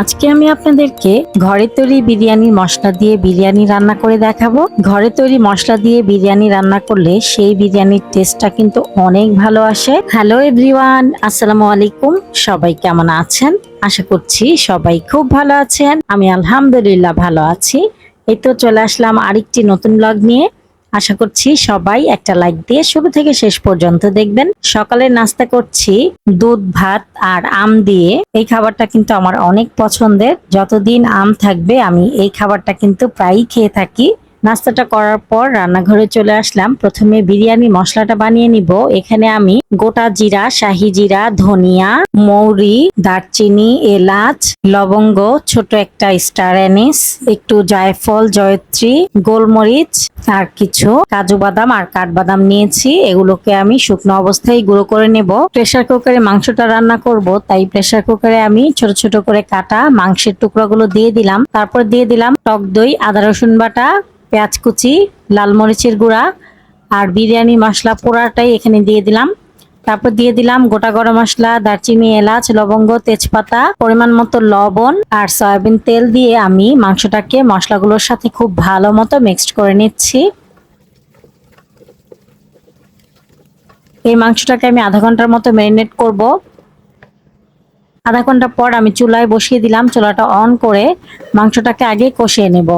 আজকে আমি আপনাদেরকে ঘরে তৈরি বিরিয়ানির মশলা দিয়ে বিরিয়ানি রান্না করে দেখাবো। ঘরে তৈরি মশলা দিয়ে বিরিয়ানি রান্না করলে সেই বিরিয়ানির টেস্টটা কিন্তু অনেক ভালো আসে। হ্যালো এভরিওয়ান, আসসালামু আলাইকুম। সবাই কেমন আছেন? আশা করছি সবাই খুব ভালো আছেন। আমি আলহামদুলিল্লাহ ভালো আছি। এই তো চলে আসলাম আরেকটি নতুন ব্লগ নিয়ে। আশা করছি সবাই একটা লাইক দিয়ে শুরু থেকে শেষ পর্যন্ত দেখবেন। সকালে নাস্তা করছি, দুধ, ভাত আর আম দিয়ে। এই খাবারটা কিন্তু আমার অনেক পছন্দের। যতদিন আম থাকবে, আমি এই খাবারটা কিন্তু প্রায়ই খেয়ে থাকি। নাস্তাটা করার পর রান্নাঘরে চলে আসলাম। প্রথমে বিরিয়ানি মশলাটা বানিয়ে নিব। এখানে আমি গোটা জিরা, শাহি জিরা, ধনিয়া, মৌরি, দারচিনি, এলাচ, লবঙ্গ, ছোট একটা স্টার অ্যানিস, একটু জায়ফল, জয়ত্রী, গোলমরিচ, আর কিছু কাজু বাদাম আর কাঠবাদাম নিয়েছি। এগুলোকে আমি শুকনো অবস্থায় গুঁড়ো করে নেব। প্রেসার কুকারে মাংসটা রান্না করব, তাই প্রেসার কুকারে আমি ছোট ছোট করে কাটা মাংসের টুকরোগুলো দিয়ে দিলাম। তারপর দিয়ে দিলাম টক দই, আদা রসুন বাটা পেঁয়াজ কুচি, লাল মরিচের গুঁড়া আর বিরিয়ানি মশলা পোড়াটাই এখানে দিয়ে দিলাম। তারপর দিয়ে দিলাম গোটা গরম মশলা, দারচিনি, এলাচ, লবঙ্গ, তেজপাতা, পরিমাণ মতো লবণ আর সয়াবিন তেল দিয়ে আমি মাংসটাকে মশলাগুলোর সাথে খুব ভালো মতো মিক্সড করে নিচ্ছি। এই মাংসটাকে আমি আধা ঘণ্টার মতো ম্যারিনেট করব। আধা ঘণ্টা পর আমি চুলায় বসিয়ে দিলাম। চুলাটা অন করে মাংসটাকে আগে কষিয়ে নেব।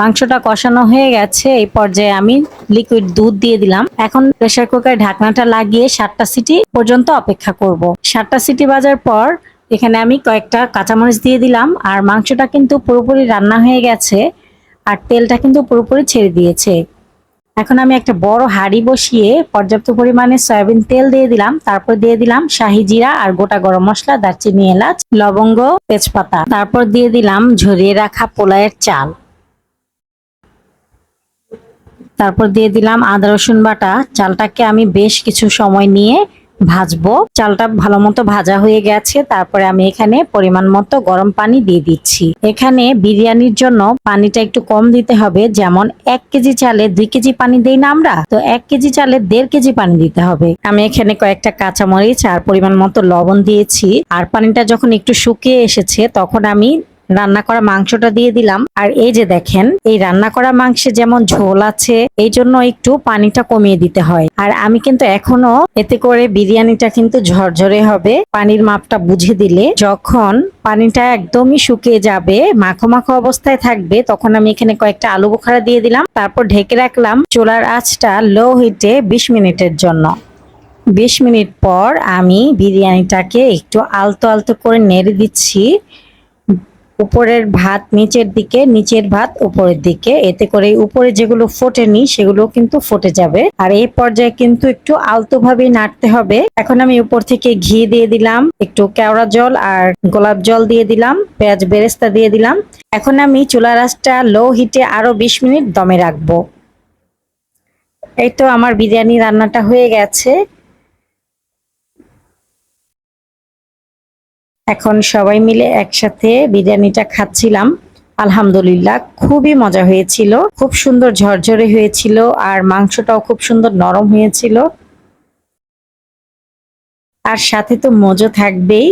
মাংসটা কষানো হয়ে গেছে, এই পর্যায়ে আমি লিকুইড দুধ দিয়ে দিলাম। এখন প্রেসার কুকার ঢাকনাটা লাগিয়ে সাতটা সিটি পর্যন্ত অপেক্ষা করব। সাতটা সিটি বাজার পর এখানে আমি কয়েকটা কাঁচামরিচ দিয়ে দিলাম, আর মাংসটা কিন্তু পুরোপুরি রান্না হয়ে গেছে, আর তেলটা কিন্তু পুরোপুরি ছেড়ে দিয়েছে। এখন আমি একটা বড় হাঁড়ি বসিয়ে পর্যাপ্ত পরিমাণে সয়াবিন তেল দিয়ে দিলাম, তারপর দিয়ে দিলাম শাহি জিরা আর গোটা গরম মশলা, দারচিনি, এলাচ, লবঙ্গ, তেজপাতা। তারপর দিয়ে দিলাম ঝরিয়ে রাখা পোলায়ের চাল। তারপর দিয়ে দিলাম আদা, রসুন বাটা। চালটাকে আমি বেশ কিছু সময় নিয়ে ভাজবো। চালটা ভালো মতো ভাজা হয়ে গেছে। তারপরে আমি এখানে পরিমাণ মতো গরম পানি দিয়ে দিচ্ছি। এখানে বিরিয়ানির জন্য পানিটা একটু কম দিতে হবে। যেমন এক কেজি চালে দুই কেজি পানি দেই না আমরা, তো এক কেজি চালে দেড় কেজি পানি দিতে হবে। আমি এখানে কয়েকটা কাঁচামরিচ আর পরিমাণ মতো লবণ দিয়েছি। আর পানিটা যখন একটু শুকিয়ে এসেছে, তখন আমি রান্না করা মাংসটা দিয়ে দিলাম। আর এই যে দেখেন, এই রান্না করা মাংসে যেমন ঝোল আছে, এই জন্য একটু পানিটা কমিয়ে দিতে হয়। আর আমি কিন্তু এখনও এতে করে বিরিয়ানিটা কিন্তু ঝরঝরে হবে। পানির মাপটা বুঝে দিলে যখন পানিটা একদমই শুকিয়ে যাবে, মাখো মাখো অবস্থায় থাকবে, তখন আমি এখানে কয়েকটা আলু বোখারা দিয়ে দিলাম। তারপর ঢেকে রাখলাম চোলার আঁচটা লো হিটে বিশ মিনিটের জন্য। বিশ মিনিট পর আমি বিরিয়ানিটাকে একটু আলতো আলতো করে নেড়ে দিচ্ছি। উপরের ভাত নিচের দিকে, নিচের ভাত উপরের দিকে। এতে করে উপরে যেগুলো ফোটেনি সেগুলো কিন্তু ফুটে যাবে। আর এই পর্যায়ে কিন্তু একটু আলতো ভাবে নাড়তে হবে। এখন আমি উপর থেকে ঘি দিয়ে দিলাম, একটু কেওড়া জল আর গোলাপ জল দিয়ে দিলাম, পেঁয়াজ বেরেস্তা দিয়ে দিলাম। এখন আমি চুলা রাসটা লো হিটে আরও বিশ মিনিট দমে রাখব। এই তো আমার বিরিয়ানি রান্নাটা হয়ে গেছে। এখন সবাই মিলে একসাথে বিরিয়ানিটা খাচ্ছিলাম। আলহামদুলিল্লাহ, খুবই মজা হয়েছিল। খুব সুন্দর ঝরঝরে হয়েছিল আর মাংসটাও খুব সুন্দর নরম হয়েছিল। আর সাথে তো মজো থাকবেই।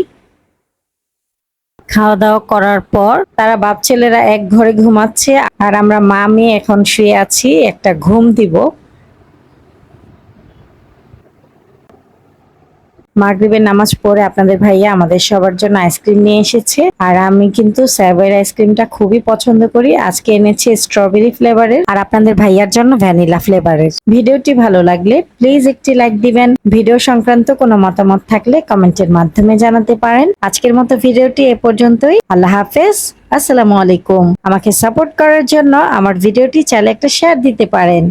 খাওয়া দাওয়া করার পর তারা বাপ ছেলেরা এক ঘরে ঘুমাচ্ছে আর আমরা মা মেয়ে এখন শুয়ে আছি, একটা ঘুম দিব। মাগরিবের নামাজ পড়ে আপনাদের ভাইয়া আমাদের সবার জন্য আইসক্রিম নিয়ে এসেছে। আর আমি কিন্তু স্যাভয়ের আইসক্রিমটা খুবই পছন্দ করি। আজকে এনেছি স্ট্রবেরি ফ্লেভারের আর আপনাদের ভাইয়ার জন্য ভ্যানিলা ফ্লেভারের। ভিডিওটি ভালো লাগলে প্লিজ একটি লাইক দিবেন। ভিডিও সংক্রান্ত কোনো মতামত থাকলে কমেন্টের মাধ্যমে জানাতে পারেন। আজকের মতো ভিডিওটি এ পর্যন্তই। আল্লাহ হাফেজ। আসসালামু আলাইকুম। আমাকে সাপোর্ট করার জন্য আমার ভিডিওটি চাইলে একটা শেয়ার দিতে পারেন।